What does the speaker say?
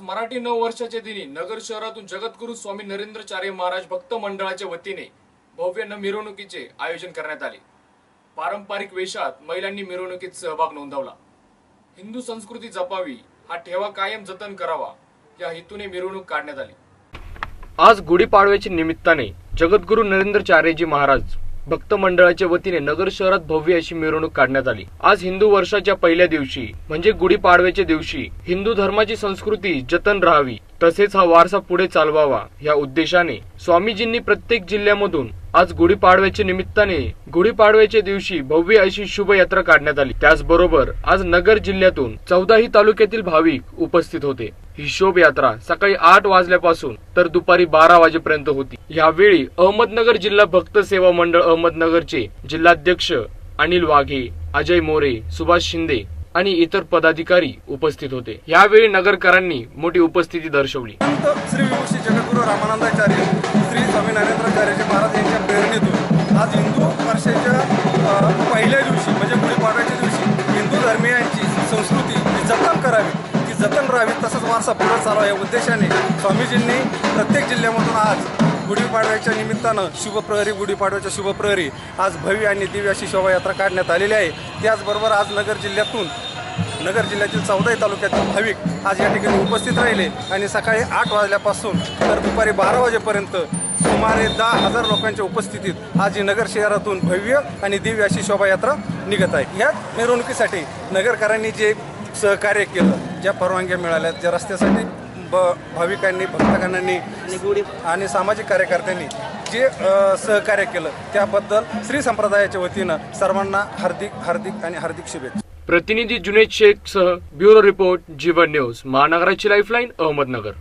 आज मराठी नऊ वर्षाच्या दिनी नगर शहरातून जगद्गुरु स्वामी नरेंद्रचार्य महाराज भक्त मंडळाच्या वतीने भव्य न मिरवणुकीचे आयोजन करण्यात आले. पारंपरिक वेशात महिलांनी मिरवणुकीत सहभाग नोंदवला. हिंदू संस्कृती जपावी हा ठेवा कायम जतन करावा या हेतूने मिरवणूक काढण्यात आली. आज गुढीपाडव्याच्या निमित्ताने जगद्गुरु नरेंद्रचार्यजी महाराज भक्त मंडळाच्या वतीने नगर शहरात भव्य अशी मिरवणूक काढण्यात आली. आज हिंदू वर्षाच्या पहिल्या दिवशी म्हणजे गुढीपाडव्याच्या दिवशी हिंदू धर्माची संस्कृती जतन राहावी तसेच हा वारसा पुढे चालवावा या उद्देशाने स्वामीजींनी प्रत्येक जिल्ह्यामधून आज गुढीपाडव्याच्या निमित्ताने गुढीपाडव्याच्या दिवशी भव्य अशी शुभयात्रा काढण्यात आली. त्याचबरोबर आज नगर जिल्ह्यातून चौदाही तालुक्यातील भाविक उपस्थित होते. ही शोभयात्रा सकाळी आठ वाजल्यापासून तर दुपारी बारा वाजेपर्यंत होती. यावेळी अहमदनगर जिल्हा भक्त सेवा मंडळ अहमदनगरचे जिल्हाध्यक्ष अनिल वाघे अजय मोरे सुभाष शिंदे आणि इतर पदाधिकारी उपस्थित होते. यावेळी नगरकरांनी मोठी उपस्थिती दर्शवली. श्री विभूषी जगद्गुरु रामानंदाचार्य श्री स्वामी नरेंद्राचार्यजी महाराज यांच्या प्रेरणेतून आज हिंदू वर्षाच्या पहिल्या दिवशी म्हणजे गुढीपाडव्याच्या दिवशी हिंदू धर्मियांची संस्कृती जतन करावी. जतन राहावी तसंच वारसा पुढे चालावा या उद्देशाने स्वामीजींनी प्रत्येक जिल्ह्यामधून आज गुढीपाडव्याच्या निमित्तानं शुभप्रहरी गुढीपाडव्याच्या शुभप्रहरी आज भव्य आणि दिव्य अशी शोभायात्रा काढण्यात आलेली आहे. त्याचबरोबर आज नगर जिल्ह्यातून नगर जिल्ह्यातील चौदाही तालुक्यातील भाविक आज या ठिकाणी उपस्थित राहिले. आणि सकाळी आठ वाजल्यापासून तर दुपारी बारा वाजेपर्यंत सुमारे दहा हजार लोकांच्या उपस्थितीत आज ही नगर शहरातून भव्य आणि दिव्य अशी शोभायात्रा निघत आहे. या मिरवणुकीसाठी नगरकरांनी जे सहकार्य केलं ज्या परवानग्या मिळाल्या ज्या रस्त्यासाठी ब भाविकांनी भक्तगणांनी आणि सामाजिक कार्यकर्त्यांनी जे सहकार्य केलं त्याबद्दल श्री संप्रदायाच्या वतीनं सर्वांना हार्दिक हार्दिक आणि हार्दिक शुभेच्छा. प्रतिनिधी जुनेद शेख सह ब्युरो रिपोर्ट जीवन न्यूज महानगराची लाईफलाईन अहमदनगर.